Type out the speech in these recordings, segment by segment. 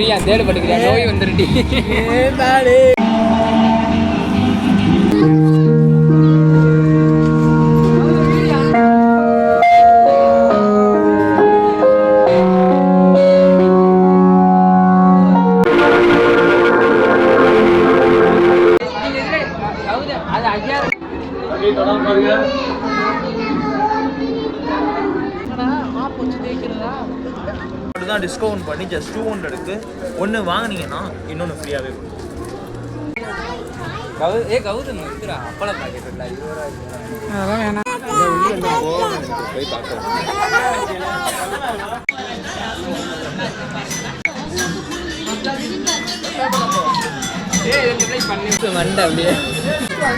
பிரியா தேடு படுக்கிறியா? நோய் வந்துருடி. ஆப் வச்சு தேய்க்கிறதா தான் டிஸ்கவுண்ட் பண்ணி ஜஸ்ட் டூ ஹண்ட்ரடுக்கு ஒன்று வாங்கினீங்கன்னா இன்னொன்று ஃப்ரீயாகவே கொடுக்கும் கவு ஏ கௌதம் இருக்கிறா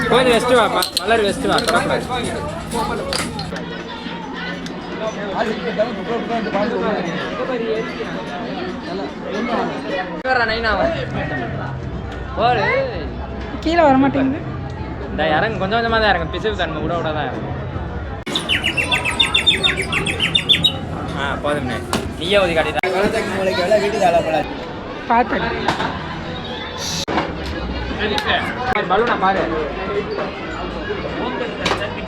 கொஞ்சம் வெஸ்ட் வாப்பா மலர் வெஸ்ட் வா கீழே வர மாட்டேங்குது. இந்த இறங்க கொஞ்சம் கொஞ்சமாக தான் இறங்க. பிசவு தன்மை விட விட தான் இறங்க. ஆ போதும்ண்ணே நீயே ஒதுக்கி காட்டிட்டேன் வீட்டுக்கு அழப்படாது பார்த்தேன் பலூனா பாரு.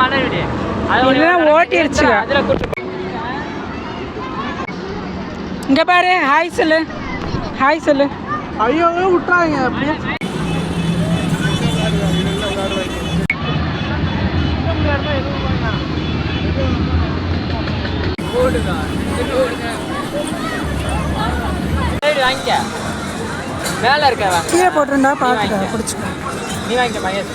மழை விடு அது பாரு ஹாய் சொல்லு. ஹாய் சொல்லு. ஐயோ விட்டுறாங்க. வாங்கிக்க. மேலே இருக்க கீழே போட்டுருந்தா பார்த்துக்க பிடிச்சிக்கோ. நீ வாங்கிக்க மகேஷ்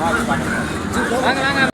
வாங்க வாங்க